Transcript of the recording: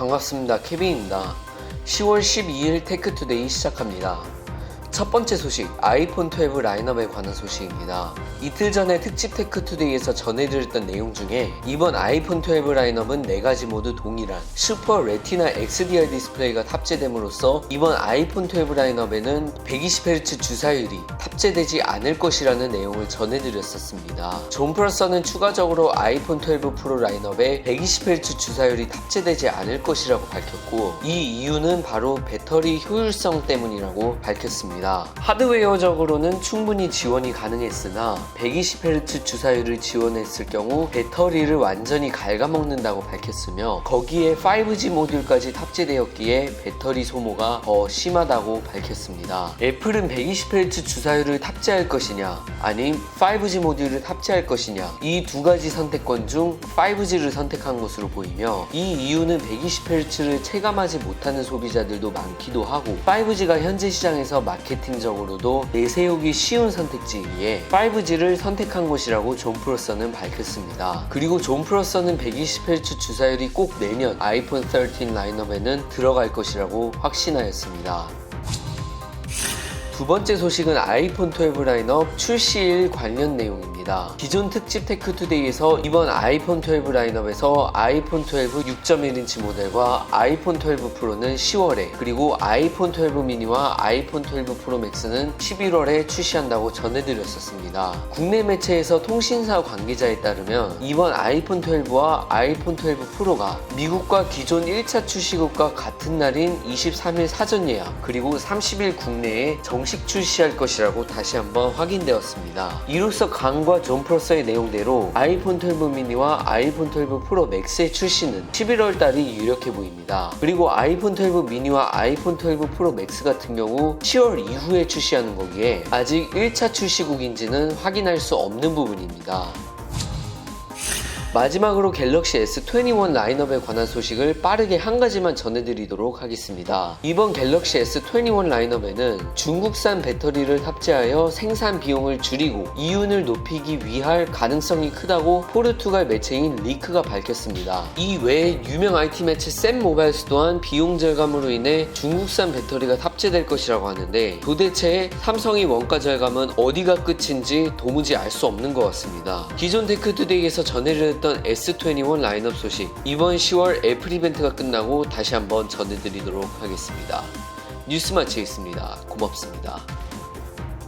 반갑습니다. 케빈입니다. 10월 12일 테크투데이 시작합니다. 첫 번째 소식, 아이폰 12 라인업에 관한 소식입니다. 이틀 전에 특집 테크투데이에서 전해드렸던 내용 중에 이번 아이폰 12 라인업은 4가지 모두 동일한 슈퍼 레티나 XDR 디스플레이가 탑재됨으로써 이번 아이폰 12 라인업에는 120Hz 주사율이 탑재되지 않을 것이라는 내용을 전해드렸었습니다. 존 플러서는 추가적으로 아이폰 12 프로 라인업에 120Hz 주사율이 탑재되지 않을 것이라고 밝혔고 이 이유는 바로 배터리 효율성 때문이라고 밝혔습니다. 하드웨어적으로는 충분히 지원이 가능했으나 120Hz 주사율을 지원했을 경우 배터리를 완전히 갉아먹는다고 밝혔으며 거기에 5G 모듈까지 탑재되었기에 배터리 소모가 더 심하다고 밝혔습니다. 애플은 120Hz 주사율을 탑재할 것이냐 아님 5G 모듈을 탑재할 것이냐 이 두 가지 선택권 중 5G를 선택한 것으로 보이며 이 이유는 120Hz를 체감하지 못하는 소비자들도 많기도 하고 5G가 현재 시장에서 마 케팅적으로도 내세우기 쉬운 선택지이기에 5G를 선택한 것이라고 존 프로서는 밝혔습니다. 그리고 존 프로서는 120Hz 주사율이 꼭 내년 아이폰 13 라인업에는 들어갈 것이라고 확신하였습니다. 두 번째 소식은 아이폰 12 라인업 출시일 관련 내용입니다. 기존 특집 테크투데이에서 이번 아이폰 12 라인업에서 아이폰 12 6.1인치 모델과 아이폰 12 프로는 10월에 그리고 아이폰 12 미니와 아이폰 12 프로 맥스는 11월에 출시한다고 전해드렸었습니다. 국내 매체에서 통신사 관계자에 따르면 이번 아이폰 12와 아이폰 12 프로가 미국과 기존 1차 출시국과 같은 날인 23일 사전 예약 그리고 30일 국내에 정식 출시할 것이라고 다시 한번 확인되었습니다. 이로써 강과 존 프로서의 내용대로 아이폰 12 미니와 아이폰 12 프로 맥스의 출시는 11월 달이 유력해 보입니다. 그리고 아이폰 12 미니와 아이폰 12 프로 맥스 같은 경우 10월 이후에 출시하는 거기에 아직 1차 출시국인지는 확인할 수 없는 부분입니다. 마지막으로 갤럭시 S21 라인업에 관한 소식을 빠르게 한 가지만 전해드리도록 하겠습니다. 이번 갤럭시 S21 라인업에는 중국산 배터리를 탑재하여 생산 비용을 줄이고 이윤을 높이기 위할 가능성이 크다고 포르투갈 매체인 리크가 밝혔습니다. 이 외에 유명 IT 매체 샘 모바일스 또한 비용 절감으로 인해 중국산 배터리가 탑재될 것이라고 하는데 도대체 삼성의 원가 절감은 어디가 끝인지 도무지 알 수 없는 것 같습니다. 기존 테크투데이에서 전해드렸 던 S21 라인업 소식 이번 10월 애플 이벤트가 끝나고 다시 한번 전해드리도록 하겠습니다. 뉴스 마치겠습니다. 고맙습니다.